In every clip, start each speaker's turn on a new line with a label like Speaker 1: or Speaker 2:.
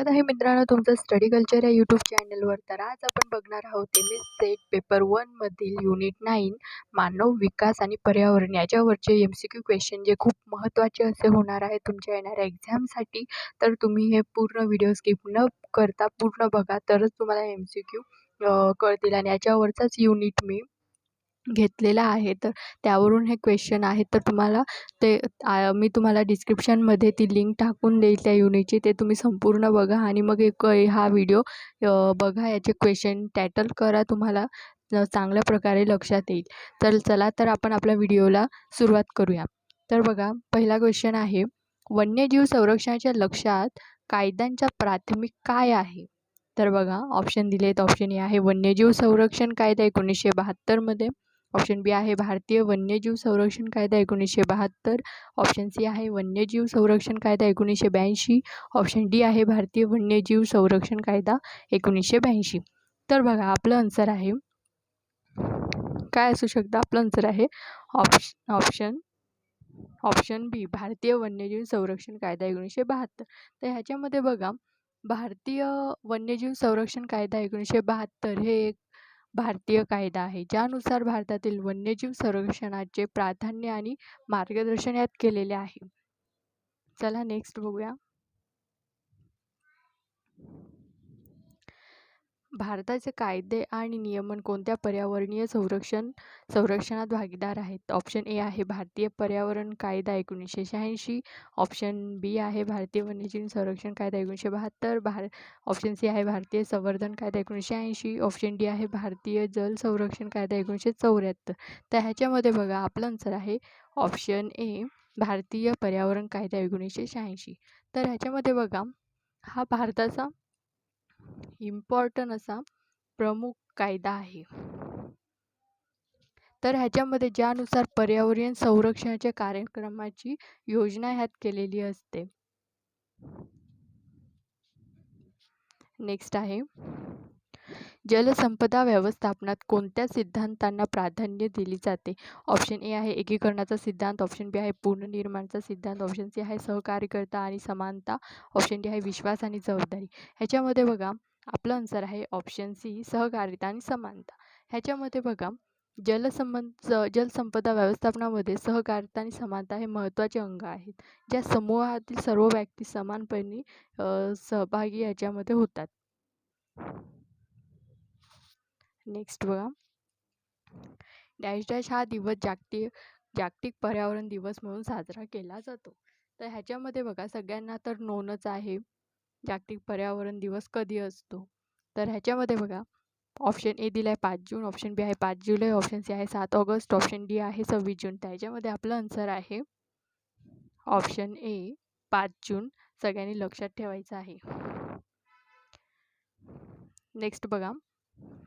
Speaker 1: स्वागत आहे मित्रांनो तुमचं स्टडी कल्चर या यूट्यूब चॅनलवर. तर आज आपण बघणार आहोत एम एस सेट पेपर वनमधील युनिट नाईन मानव विकास आणि पर्यावरण. याच्यावरचे एम सी क्यू क्वेश्चन जे खूप महत्त्वाचे असे होणार आहे तुमच्या येणाऱ्या एक्झामसाठी तर तुम्ही हे पूर्ण व्हिडिओ स्किप न करता पूर्ण बघा. तरच तुम्हाला एम सी क्यू कळतील. आणि याच्यावरचाच युनिट मी घेतलेला आहे. तर त्यावरून हे क्वेश्चन आहेत. तर तुम्हाला ते मी तुम्हाला डिस्क्रिप्शनमध्ये ती लिंक टाकून देईल त्या युनिटची ते तुम्ही संपूर्ण बघा आणि मग एक हा व्हिडिओ बघा याचे क्वेश्चन टॅटल करा. तुम्हाला चांगल्या प्रकारे लक्षात येईल. तर चला तर आपण आपल्या व्हिडिओला सुरुवात करूया. तर बघा पहिला क्वेश्चन आहे वन्यजीव संरक्षणाच्या लक्षात कायद्यांच्या प्राथमिक काय आहे? तर बघा ऑप्शन दिले आहेत ऑप्शन ए आहे वन्यजीव संरक्षण कायदा एकोणीसशे बहात्तरमध्ये ऑप्शन बी आहे भारतीय वन्यजीव संरक्षण कायदा एकोणीसशे बहात्तर. ऑप्शन सी आहे वन्यजीव संरक्षण कायदा एकोणीसशे ब्याऐंशी. ऑप्शन डी आहे भारतीय वन्यजीव संरक्षण कायदा एकोणीसशे ब्याऐंशी. तर बघा आपलं आन्सर आहे. काय असू शकतं? आपलं आन्सर आहे ऑप्श ऑप्शन ऑप्शन बी भारतीय वन्यजीव संरक्षण कायदा एकोणीसशे बहात्तर. तर ह्याच्यामध्ये बघा भारतीय वन्यजीव संरक्षण कायदा एकोणीसशे बहात्तर हे एक भारतीय कायदा आहे. ज्यानुसार भारतातील वन्यजीव संरक्षणाचे प्राधान्य आणि मार्गदर्शन यात केलेले आहे. चला नेक्स्ट बघूया. भारताचे कायदे आणि नियमन कोणत्या पर्यावरणीय संरक्षण संरक्षणात भागीदार आहेत? ऑप्शन ए आहे भारतीय पर्यावरण कायदा एकोणीसशे शहाऐंशी ऑप्शन बी आहे भारतीय वन्यजीव संरक्षण कायदा एकोणीसशे बहात्तर भार ऑप्शन सी आहे भारतीय संवर्धन कायदा एकोणीसशे ऐंशी ऑप्शन डी आहे भारतीय जल संरक्षण कायदा एकोणीसशे चौऱ्याहत्तर. तर ह्याच्यामध्ये बघा आपलं आन्सर आहे ऑप्शन ए भारतीय पर्यावरण कायदा एकोणीसशे शहाऐंशी. तर ह्याच्यामध्ये बघा हा भारताचा इम्पॉर्टंट असा प्रमुख कायदा आहे. तर ह्याच्यामध्ये ज्यानुसार पर्यावरण संरक्षणाच्या कार्यक्रमाची योजना ह्यात केलेली असते. नेक्स्ट आहे. जलसंपदा व्यवस्थापनात कोणत्या सिद्धांतांना प्राधान्य दिली जाते? ऑप्शन ए आहे एकीकरणाचा सिद्धांत. ऑप्शन बी आहे पुनर्निर्माणचा सिद्धांत. ऑप्शन सी आहे सहकार्यकर्ता आणि समानता. ऑप्शन डी आहे विश्वास आणि जबाबदारी. ह्याच्यामध्ये बघा आपलं आन्सर आहे ऑप्शन सी सहकारिता आणि समानता. ह्याच्यामध्ये बघा जलसंबंध जलसंपदा व्यवस्थापनामध्ये सहकारिता आणि समानता हे महत्त्वाचे अंग आहेत. ज्या समूहातील सर्व व्यक्ती समानपणे सहभागी याच्यामध्ये होतात. नेक्स्ट बघा. डॅश डॅश हा दिवस जागतिक जागतिक पर्यावरण दिवस म्हणून साजरा केला जातो. तर ह्याच्यामध्ये बघा सगळ्यांना तर नोनच आहे. जागतिक पर्यावरण दिवस कधी असतो? तर ह्याच्यामध्ये बघा ऑप्शन ए दिला आहे पाच जून ऑप्शन बी आहे पाच जुलै ऑप्शन सी आहे सात ऑगस्ट ऑप्शन डी आहे सव्वीस जून. त्याच्यामध्ये आपलं आन्सर आहे ऑप्शन ए पाच जून. सगळ्यांनी लक्षात ठेवायचं आहे. नेक्स्ट बघा.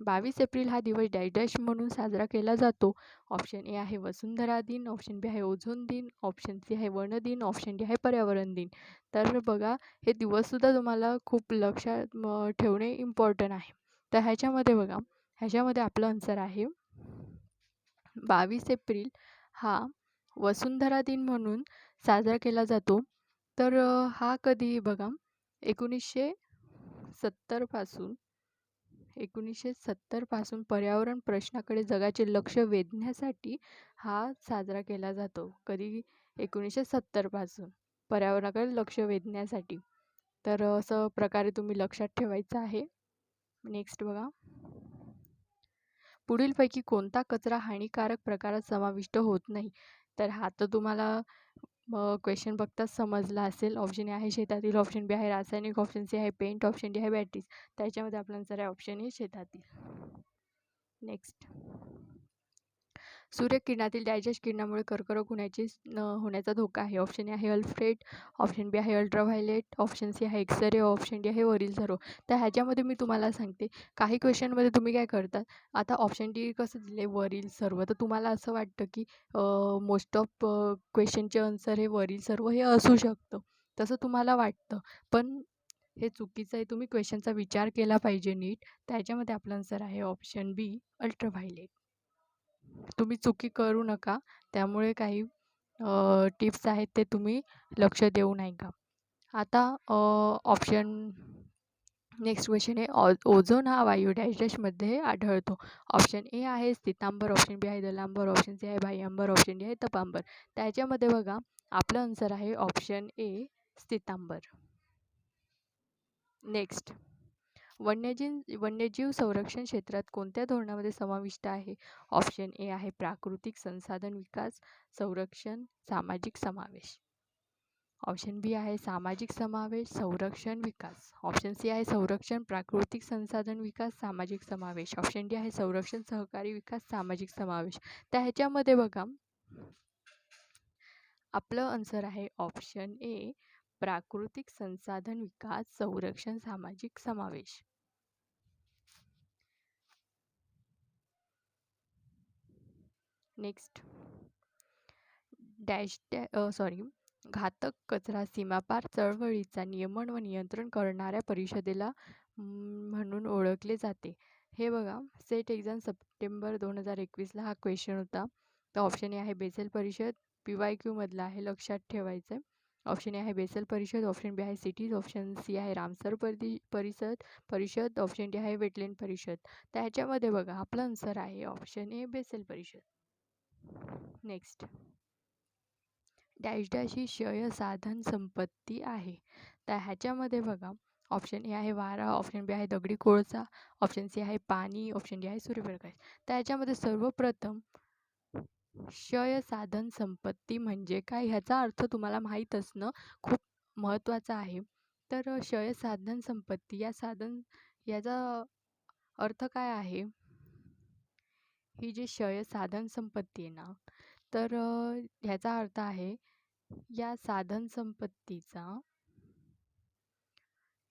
Speaker 1: बावीस एप्रिल हा दिवस डॅश डॅश म्हणून साजरा केला जातो. ऑप्शन ए आहे वसुंधरा दिन ऑप्शन बी आहे ओझोन दिन ऑप्शन सी आहे वन दिन ऑप्शन डी आहे पर्यावरण दिन. तर बघा हे दिवससुद्धा तुम्हाला खूप लक्षात ठेवणे इम्पॉर्टंट आहे. तर ह्याच्यामध्ये बघा ह्याच्यामध्ये आपलं आन्सर आहे. बावीस एप्रिल हा वसुंधरा दिन म्हणून साजरा केला जातो. तर हा कधी बघा एकोणीसशे सत्तरपासून एकोणीसशे सत्तरपासून पर्यावरण प्रश्नाकडे जगाचे लक्ष वेधण्यासाठी हा साजरा केला जातो. कधी एकोणीसशे सत्तरपासून पर्यावरणाकडे लक्ष वेधण्यासाठी. तर असं प्रकारे तुम्ही लक्षात ठेवायचं आहे. नेक्स्ट बघा. पुढीलपैकी कोणता कचरा हानिकारक प्रकारात समाविष्ट होत नाही? तर हा तर तुम्हाला क्वेश्चन बघताच समजला असेल. ऑप्शन ए आहे शेतातील ऑप्शन बी आहे रासायनिक ऑप्शन सी आहे पेंट ऑप्शन डी आहे बॅटरीज त्याच्यामध्ये आपला आन्सर आहे ऑप्शन ए शेतातील. नेक्स्ट सूर्यकिरणातील डायजेस्ट किरणामुळे कर्करोग होण्याची होण्याचा धोका आहे. ऑप्शन ए आहे अल्फ्रेड ऑप्शन बी आहे अल्ट्राव्हायलेट ऑप्शन सी आहे एक्सरे ऑप्शन डी आहे वरील झरो. तर ह्याच्यामध्ये मी तुम्हाला सांगते काही क्वेश्चनमध्ये तुम्ही काय करतात आता ऑप्शन डी कसं दिले वरील सर्व तर तुम्हाला असं वाटतं की मोस्ट ऑफ क्वेश्चनचे आन्सर हे वरील सर्व हे असू शकतं. तसं तुम्हाला वाटतं पण हे चुकीचं आहे तुम्ही क्वेश्चनचा विचार केला पाहिजे नीट. त्याच्यामध्ये आपलं आन्सर आहे ऑप्शन बी अल्ट्राव्हायलेट. तुम्ही चुकी करू नका. त्यामुळे काही टिप्स आहेत ते तुम्ही लक्ष देऊ नाही का? आता ऑप्शन नेक्स्ट क्वेश्चन आहे ऑ ओझोन हा वायू डॅश डॅशमध्ये आढळतो. ऑप्शन ए आहे स्थितांबर ऑप्शन बी आहे दलांबर ऑप्शन सी आहे बाह्यांबर ऑप्शन डी आहे तपांबर. त्याच्यामध्ये बघा आपलं आन्सर आहे ऑप्शन ए स्थितांबर. नेक्स्ट वन्यजीव वन्यजीव संरक्षण क्षेत्रात कोणत्या धोरणामध्ये समाविष्ट आहे? ऑप्शन ए आहे प्राकृतिक संसाधन विकास संरक्षण सामाजिक समावेश. ऑप्शन बी आहे सामाजिक समावेश संरक्षण विकास. ऑप्शन सी आहे संरक्षण प्राकृतिक संसाधन विकास सामाजिक समावेश. ऑप्शन डी आहे संरक्षण सहकारी विकास सामाजिक समावेश. तर ह्याच्यामध्ये बघा. आपलं आन्सर आहे ऑप्शन ए प्राकृतिक संसाधन विकास संरक्षण सामाजिक समावेश. नेक्स्ट डॅश डॅ सॉरी घातक कचरा सीमापार चळवळीचा नियमन व नियंत्रण करणाऱ्या परिषदेला म्हणून ओळखले जाते. हे बघा सेट एक्झाम सप्टेंबर दोन हजार एकवीसला हा क्वेश्चन होता. तर ऑप्शन ए आहे बेसेल परिषद पी वाय क्यूमधला आहे लक्षात ठेवायचं आहे ऑप्शन ए आहे बेसल परिषद ऑप्शन बी आहे सिटीज ऑप्शन सी आहे रामसर परि परिषद परिषद ऑप्शन डी आहे वेटलँड परिषद. तर ह्याच्यामध्ये बघा आपलं आन्सर आहे ऑप्शन ए बेसेल परिषद. नेक्स्ट डॅश डॅश ही क्षय साधन संपत्ती आहे. तर ह्याच्यामध्ये बघा ऑप्शन ए आहे वारा ऑप्शन बी आहे दगडी कोळसा ऑप्शन सी आहे पाणी ऑप्शन डी आहे सूर्यप्रकाश. तर ह्याच्यामध्ये सर्वप्रथम क्षय साधन संपत्ती म्हणजे काय? ह्याचा अर्थ तुम्हाला माहीत असणं खूप महत्त्वाचं आहे. तर क्षय साधन संपत्ती या साधन याचा अर्थ काय आहे? ही जी क्षय साधन संपत्ती आहे ना तर ह्याचा अर्थ आहे या साधन संपत्तीचा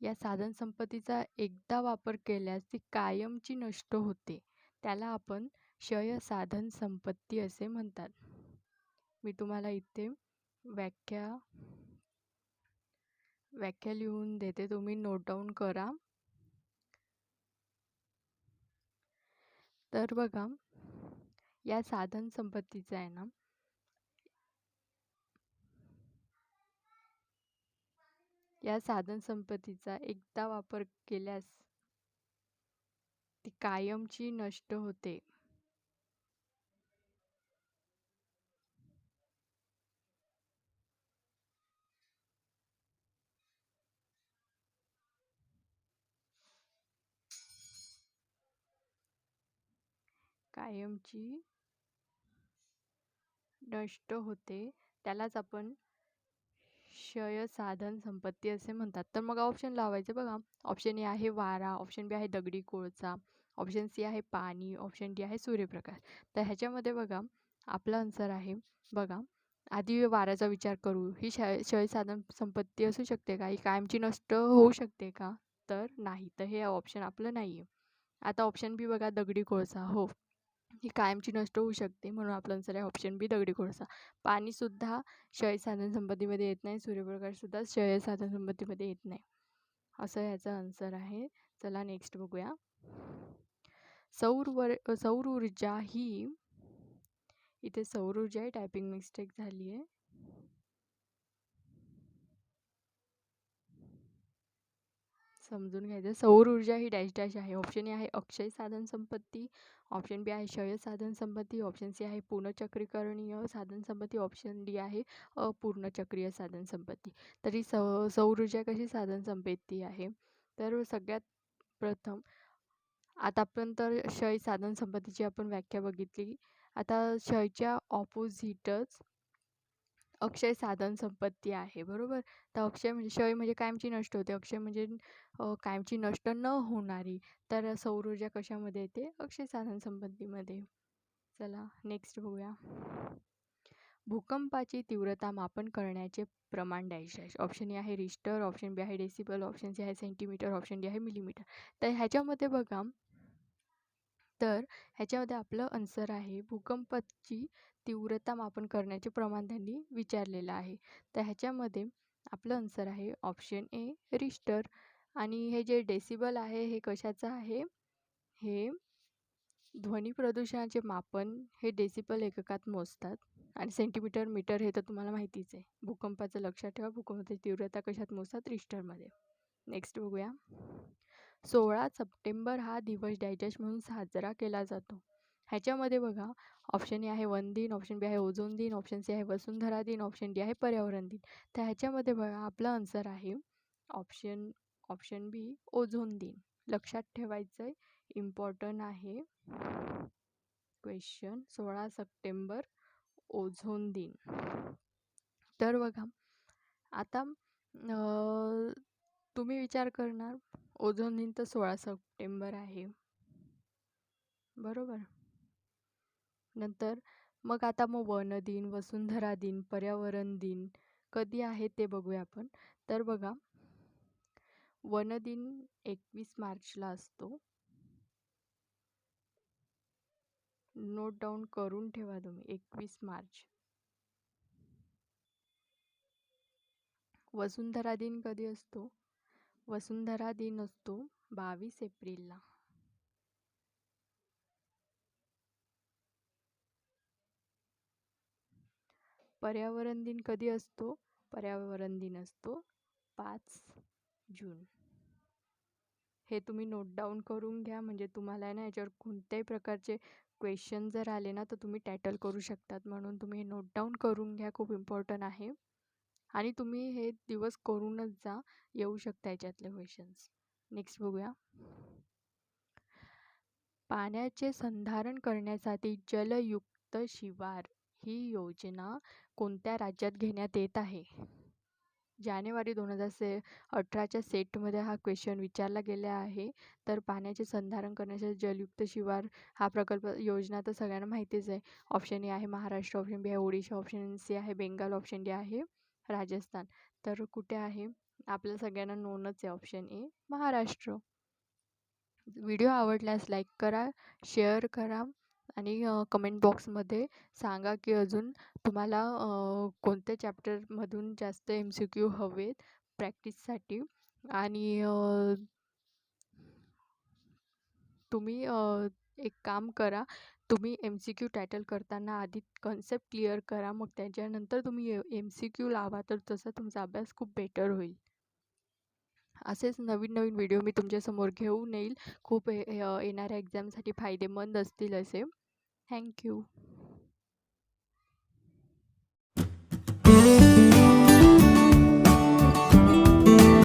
Speaker 1: या साधन संपत्तीचा एकदा वापर केल्यास ती कायमची नष्ट होते. त्याला आपण क्षय साधन संपत्ती असे म्हणतात. मी तुम्हाला इथे व्याख्या व्याख्या लिहून देते. तुम्ही नोट डाऊन करा. तर बघा या साधन संपत्तीचा आहे ना? या साधन संपत्तीचा एकदा वापर केल्यास ती कायमची नष्ट होते. कायमची नष्ट होते त्यालाच आपण क्षय साधन संपत्ती असे म्हणतात. तर मग ऑप्शन लावायचे बघा. ऑप्शन ए आहे वारा ऑप्शन बी आहे दगडी कोळसा ऑप्शन सी आहे पाणी ऑप्शन डी आहे सूर्यप्रकाश. तर ह्याच्यामध्ये बघा आपला आन्सर आहे बघा. आधी वाऱ्याचा विचार करू. ही क्षय क्षय साधन संपत्ती असू शकते का? ही कायमची नष्ट होऊ शकते का? तर नाही. तर हे ऑप्शन आपलं नाही आहे आता ऑप्शन बी बघा दगडी कोळसा. हो. ही कायमची नष्ट होऊ शकते म्हणून आपलं आन्सर आहे ऑप्शन बी दगडी कोळसा पाणीसुद्धा क्षय साधन संपत्तीमध्ये येत नाही सूर्यप्रकाशसुद्धा क्षय साधन संपत्तीमध्ये येत नाही. असं ह्याचा आन्सर आहे. चला नेक्स्ट बघूया. सौर वर सौर ऊर्जा ही इथे सौर ऊर्जा आहे टायपिंग मिस्टेक झाली आहे समजून घ्यायचं. सौर ऊर्जा ही डॅश डॅश आहे. ऑप्शन ए आहे अक्षय साधन संपत्ती. ऑप्शन बी आहे क्षय साधन संपत्ती. ऑप्शन सी आहे पूर्णचक्रीकरणीय साधन संपत्ती. ऑप्शन डी आहे अपूर्णचक्रीय साधन संपत्ती. तरी स सौर ऊर्जा कशी साधन संपत्ती आहे? तर सगळ्यात प्रथम आता आपण तर क्षय साधन संपत्तीची आपण व्याख्या बघितली. आता क्षयच्या ऑपोजिटच अक्षय साधन संपत्ती आहे बरोबर? तर अक्षय म्हणजे क्षय म्हणजे कायमची नष्ट होते. अक्षय म्हणजे कायमची नष्ट न होणारी. तर सौर ऊर्जा कशामध्ये येते? अक्षय साधन संपत्तीमध्ये. चला नेक्स्ट बघूया. भूकंपाची तीव्रता मापन करण्याचे प्रमाण द्यायचे. आहे ऑप्शन ए आहे रिस्टर ऑप्शन बी आहे डेसिबल ऑप्शन सी आहे सेंटीमीटर ऑप्शन डी आहे मिलीमीटर तर ह्याच्यामध्ये बघा तर ह्याच्यामध्ये आपलं अन्सर आहे भूकंपाची तीव्रता मापन करण्याचे प्रमाण त्यांनी विचारलेलं आहे. तर ह्याच्यामध्ये आपलं अन्सर आहे ऑप्शन ए रिस्टर आणि हे जे डेसिबल आहे हे कशाचं आहे? हे ध्वनी प्रदूषणाचे मापन हे डेसिबल एककात मोजतात. आणि सेंटीमीटर मीटर हे तर तुम्हाला माहितीच आहे. भूकंपाचं लक्षात ठेवा भूकंपाची तीव्रता कशात मोजतात? रिस्टरमध्ये नेक्स्ट बघूया. सोळा सप्टेंबर हा दिवस डायजेस्ट म्हणून साजरा केला जातो. ह्याच्यामध्ये बघा ऑप्शन ए आहे वन दिन ऑप्शन बी आहे ओझोन दिन ऑप्शन सी आहे वसुंधरा दिन ऑप्शन डी आहे पर्यावरण दिन. तर ह्याच्यामध्ये बघा आपला आन्सर आहे ऑप्शन ऑप्शन बी ओझोन दिन. लक्षात ठेवायचं आहे इम्पॉर्टंट आहे क्वेश्चन सोळा सप्टेंबर ओझोन दिन. तर बघा आता तुम्ही विचार करणार ओझोन दिन तर सोळा सप्टेंबर आहे. बरोबर? नंतर मग आता मग वन दिन वसुंधरा दिन पर्यावरण दिन कधी आहे ते बघूया आपण. तर बघा वन दिन एकवीस मार्चला असतो. नोट डाऊन करून ठेवा तुम्ही एकवीस मार्च. वसुंधरा दिन कधी असतो? वसुंधरा दिन असतो बावीस एप्रिलला. पर्यावरण दिन कधी असतो? पर्यावरण दिन असतो पाच जून. हे तुम्ही नोट डाऊन करून घ्या म्हणजे तुम्हाला ना याच्यावर कोणत्याही प्रकारचे क्वेश्चन जर आले ना तर तुम्ही टॅटल करू शकतात. म्हणून तुम्ही हे नोट डाऊन करून घ्या खूप इम्पॉर्टंट आहे. आणि तुम्ही हे दिवस करूनच जा येऊ शकता याच्यातले क्वेश्चन्स नेक्स्ट बघूया. पाण्याचे संधारण करण्यासाठी जलयुक्त शिवार ही योजना कोणत्या राज्यात घेण्यात येत आहे? जानेवारी दोन हजार से अठराच्या सेटमध्ये हा क्वेश्चन विचारला गेला आहे. तर पाण्याचे संधारण करण्यासाठी जलयुक्त शिवार हा प्रकल्प योजना तर सगळ्यांना माहितीच आहे. ऑप्शन ए आहे महाराष्ट्र ऑप्शन बी आहे ओडिशा ऑप्शन सी आहे बेंगाल ऑप्शन डी आहे. राजस्थान. तर कुठे आहे? आपल्या सगळ्यांना नोनच आहे ऑप्शन ए महाराष्ट्र. व्हिडिओ आवडल्यास लाईक करा शेअर करा आणि कमेंट बॉक्समध्ये सांगा की अजून तुम्हाला कोणत्या चॅप्टरमधून जास्त एम सी क्यू हवेत प्रॅक्टिससाठी आणि तुम्ही एक काम करा तुम्ही एम सी क्यू टायटल करताना आधी कन्सेप्ट क्लिअर करा मग त्याच्यानंतर तुम्ही एम सी क्यू लावा तर तसा तुमचा अभ्यास खूप बेटर होईल. असेच नवीन नवीन व्हिडिओ मी तुमच्यासमोर घेऊन येईल. खूप येणाऱ्या एक्झामसाठी फायदेमंद असतील असे. थँक्यू